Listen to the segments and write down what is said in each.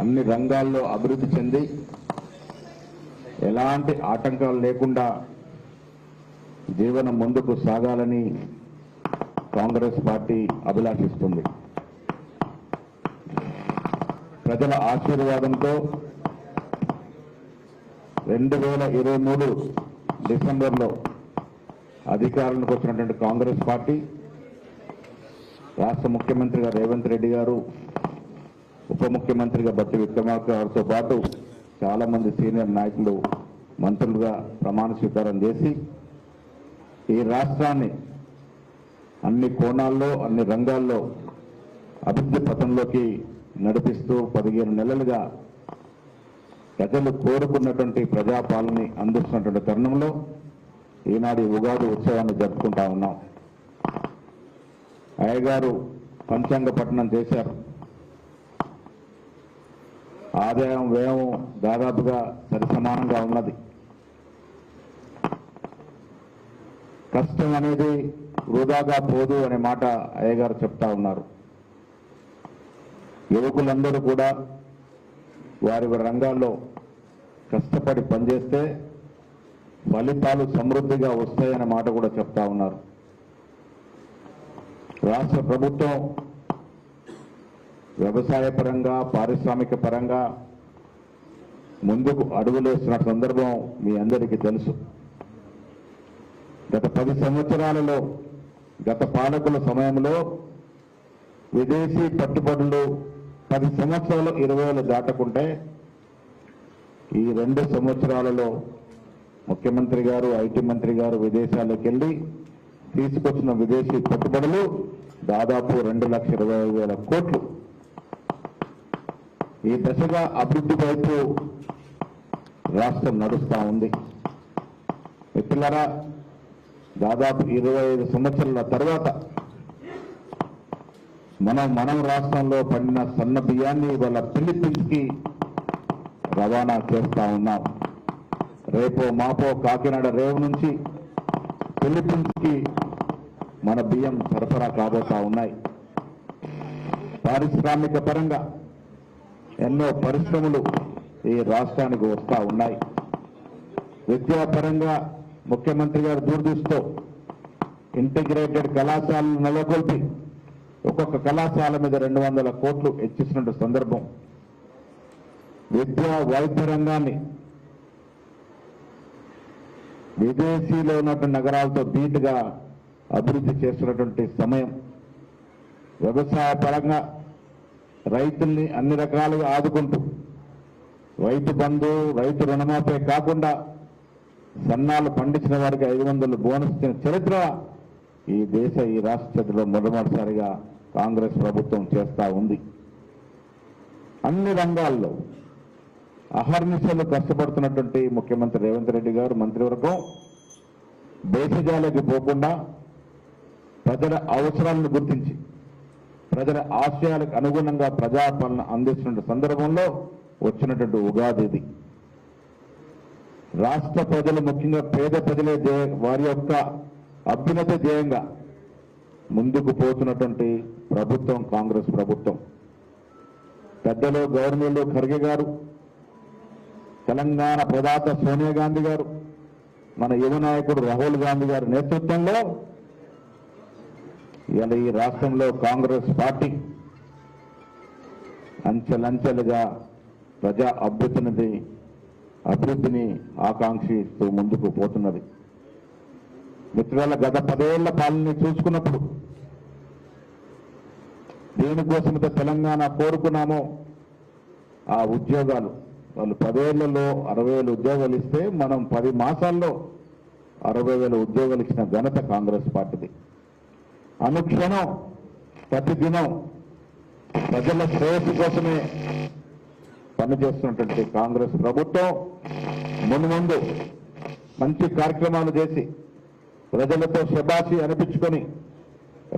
అన్ని రంగాల్లో అభివృద్ధి చెంది ఎలాంటి ఆటంకాలు లేకుండా జీవనం ముందుకు సాగాలని కాంగ్రెస్ పార్టీ అభిలాషిస్తుంది. ప్రజల ఆశీర్వాదంతో రెండు వేల ఇరవై మూడు డిసెంబర్లో అధికారంలోకి వచ్చినటువంటి కాంగ్రెస్ పార్టీ రాష్ట్ర ముఖ్యమంత్రిగా రేవంత్ రెడ్డి గారు ఉప ముఖ్యమంత్రిగా బట్టి విక్రమార్క గారితో పాటు చాలా మంది సీనియర్ నాయకులు మంత్రులుగా ప్రమాణ స్వీకారం చేసి ఈ రాష్ట్రాన్ని అన్ని కోణాల్లో అన్ని రంగాల్లో అభివృద్ధి పథంలోకి నడిపిస్తూ పదిహేను నెలలుగా ప్రజలు కోరుకున్నటువంటి ప్రజాపాలని అందిస్తున్నటువంటి తరుణంలో ఈనాడు ఉగాది ఉత్సవాన్ని జరుపుకుంటా ఉన్నాం. అయ్యగారు పంచాంగ పట్టణం చేశారు. ఆదాయం వ్యయం దాదాపుగా సరిసమానంగా ఉన్నది. కష్టం అనేది వృధాగా పోదు అనే మాట అయ్యగారు చెప్తా ఉన్నారు. యువకులందరూ కూడా వారి వారి రంగాల్లో కష్టపడి పనిచేస్తే ఫలితాలు సమృద్ధిగా వస్తాయనే మాట కూడా చెప్తా ఉన్నారు. రాష్ట్ర ప్రభుత్వం వ్యవసాయ పరంగా పారిశ్రామిక పరంగా ముందుకు అడుగులేస్తున్న సందర్భం మీ అందరికీ తెలుసు. గత పది సంవత్సరాలలో గత పాలకుల సమయంలో విదేశీ పట్టుబడులు పది సంవత్సరాలు ఇరవై వేలు దాటకుంటే ఈ రెండు సంవత్సరాలలో ముఖ్యమంత్రి గారు ఐటీ మంత్రి గారు విదేశాలకు వెళ్ళి తీసుకొచ్చిన విదేశీ పెట్టుబడులు దాదాపు రెండు లక్షల ఇరవై వేల కోట్లు. ఈ దశగా అభివృద్ధి వైపు రాష్ట్రం నడుస్తూ ఉంది. మిత్రులరా దాదాపు ఇరవై ఐదు సంవత్సరాల తర్వాత మనం మనం రాష్ట్రంలో పండిన సన్న బియ్యాన్ని వాళ్ళ ఫిలిప్పీన్స్ రవాణా చేస్తూ ఉన్నాం. రేపో మాపో కాకినాడ రేవు నుంచి ఫిలిప్పీన్స్ మన బియ్యం సరఫరా కాబోతా ఉన్నాయి. పారిశ్రామిక పరంగా ఎన్నో పరిశ్రమలు ఈ రాష్ట్రానికి వస్తూ ఉన్నాయి. విద్యాపరంగా ముఖ్యమంత్రి గారు దూరదృష్టితో ఇంటిగ్రేటెడ్ కళాశాలను నెలకొల్పి ఒక్కొక్క కళాశాల మీద రెండు వందల కోట్లు హెచ్చిస్తున్న సందర్భం. విద్యా వైద్య రంగాన్ని విదేశీలో ఉన్నటువంటి నగరాలతో ధీటుగా అభివృద్ధి చేస్తున్నటువంటి సమయం. వ్యవసాయ పరంగా రైతుల్ని అన్ని రకాలుగా ఆదుకుంటూ రైతు బంధు రైతు రుణమాపే కాకుండా సన్నాలు పండించిన వారికి ఐదు వందలు బోనస్ ఇచ్చిన చరిత్ర ఈ దేశ ఈ రాష్ట్ర చరిత్రలో మొట్టమొదటిసారిగా కాంగ్రెస్ ప్రభుత్వం చేస్తా ఉంది. అన్ని రంగాల్లో అహర్నిశలు కష్టపడుతున్నటువంటి ముఖ్యమంత్రి రేవంత్ రెడ్డి గారు మంత్రివర్గం దేశజాలకి పోకుండా ప్రజల అవసరాలను గుర్తించి ప్రజల ఆశయాలకు అనుగుణంగా ప్రజాపాలన అందిస్తున్న సందర్భంలో వచ్చినటువంటి ఉగాది ఇది. రాష్ట్ర ప్రజలు ముఖ్యంగా పేద ప్రజలే దే వారి యొక్క అభ్యున్నత ధ్యేయంగా ముందుకు పోతున్నటువంటి ప్రభుత్వం కాంగ్రెస్ ప్రభుత్వం. పెద్దలు గవర్నర్లు ఖర్గే గారు తెలంగాణ ప్రదాత సోనియా గాంధీ గారు మన యువ నాయకుడు రాహుల్ గాంధీ గారి నేతృత్వంలో ఇలా ఈ రాష్ట్రంలో కాంగ్రెస్ పార్టీ అంచెలంచెలుగా ప్రజా అభ్యున్నతి అభివృద్ధిని ఆకాంక్షిస్తూ ముందుకు పోతున్నది. మిత్రుల గత పదేళ్ళ పాలనని చూసుకున్నప్పుడు దేనికోసమైతే తెలంగాణ కోరుకున్నామో ఆ ఉద్యోగాలు. వాళ్ళు పదేళ్ళలో అరవై వేల ఉద్యోగాలు ఇస్తే మనం పది మాసాల్లో అరవై వేల ఉద్యోగాలు ఇచ్చిన ఘనత కాంగ్రెస్ పార్టీది. అనుక్షణం ప్రతిదినం ప్రజల శ్రేయస్సు కోసమే పనిచేస్తున్నటువంటి కాంగ్రెస్ ప్రభుత్వం ముందు ముందు మంచి కార్యక్రమాలు చేసి ప్రజలతో శబాసి అనిపించుకొని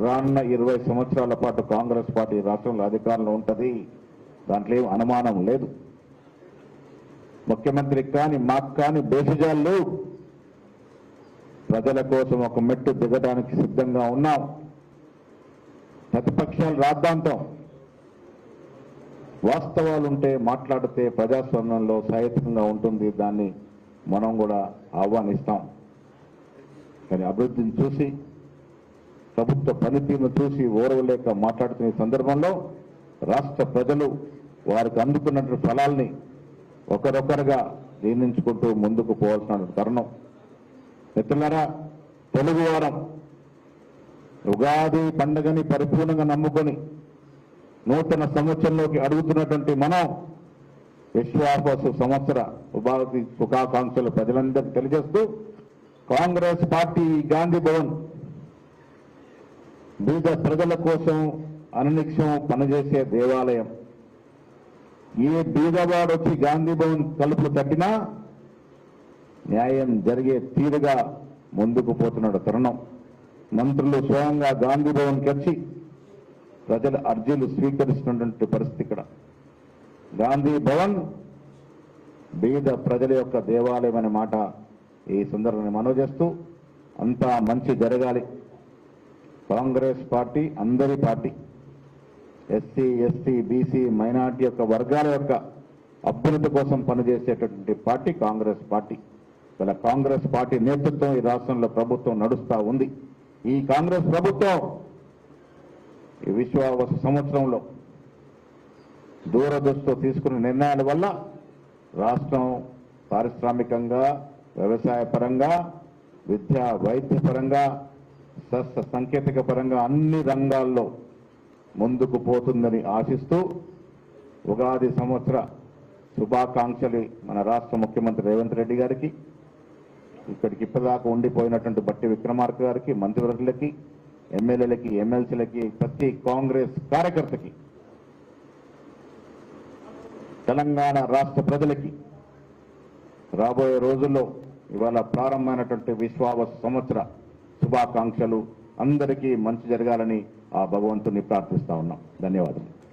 రానున్న ఇరవై సంవత్సరాల పాటు కాంగ్రెస్ పార్టీ రాష్ట్రంలో అధికారంలో ఉంటుంది. దాంట్లో ఏం అనుమానం లేదు. ముఖ్యమంత్రికి కానీ మాకు కానీ బేసిజాలు ప్రజల కోసం ఒక మెట్టు దిగడానికి సిద్ధంగా ఉన్నాం. ప్రతిపక్షాలు రాద్దాంతం. వాస్తవాలు ఉంటే మాట్లాడితే ప్రజాస్వామ్యంలో సహేతుకంగా ఉంటుంది దాన్ని మనం కూడా ఆహ్వానిస్తాం. కానీ అభివృద్ధిని చూసి ప్రభుత్వ పనితీరును చూసి ఓరవలేక మాట్లాడుతున్న సందర్భంలో రాష్ట్ర ప్రజలు వారికి అందుకున్నటువంటి ఫలాల్ని ఒకరొకరుగా నిర్ణయించుకుంటూ ముందుకు పోవాల్సిన తరుణం. మిత్రులారా తెలుగు వారం ఉగాది పండుగని పరిపూర్ణంగా నమ్ముకొని నూతన సంవత్సరంలోకి అడుగుతున్నటువంటి మనం విశ్వాస సంవత్సర ఉపాధి శుభాకాంక్షలు ప్రజలందరికీ తెలియజేస్తూ కాంగ్రెస్ పార్టీ గాంధీ భవన్ బీద ప్రజల కోసం అనునిక్షం పనిచేసే దేవాలయం. ఏ బీదవాడు వచ్చి గాంధీ భవన్ తలుపులు తట్టినా న్యాయం జరిగే తీరుగా ముందుకు పోతున్నాడు తరుణం. మంత్రులు స్వయంగా గాంధీ భవన్కి వచ్చి ప్రజల అర్జీలు స్వీకరిస్తున్నటువంటి పరిస్థితి ఇక్కడ. గాంధీ భవన్ బీద ప్రజల యొక్క దేవాలయం అనే మాట ఈ సందర్భాన్ని మనవి చేస్తూ అంతా మంచి జరగాలి. కాంగ్రెస్ పార్టీ అందరి party SC ST BC minority యొక్క వర్గాల యొక్క అభ్యున్నతి కోసం పనిచేసేటటువంటి పార్టీ కాంగ్రెస్ పార్టీ. ఇలా కాంగ్రెస్ పార్టీ నేతృత్వం ఈ రాష్ట్రంలో ప్రభుత్వం నడుస్తూ ఉంది. ఈ కాంగ్రెస్ ప్రభుత్వం ఈ విశ్వాస సంవత్సరంలో దూరదృష్టితో తీసుకున్న నిర్ణయాల వల్ల రాష్ట్రం పారిశ్రామికంగా వ్యవసాయ పరంగా విద్యా వైద్య పరంగా శస్త్ర సాంకేతిక పరంగా అన్ని రంగాల్లో ముందుకు పోతుందని ఆశిస్తూ ఉగాది సంవత్సర శుభాకాంక్షలు మన రాష్ట్ర ముఖ్యమంత్రి రేవంత్ రెడ్డి గారికి. ఇక్కడికి ఇప్పటిదాకా ఉండిపోయినటువంటి బట్టి విక్రమార్క గారికి మంత్రివర్గులకి ఎమ్మెల్యేలకి ఎమ్మెల్సీలకి ప్రతి కాంగ్రెస్ కార్యకర్తకి తెలంగాణ రాష్ట్ర ప్రజలకి రాబోయే రోజుల్లో ఇవాళ ప్రారంభమైనటువంటి విశ్వాస సంవత్సర శుభాకాంక్షలు. అందరికీ మంచి జరగాలని ఆ భగవంతుని ప్రార్థిస్తా ఉన్నాం. ధన్యవాదాలు.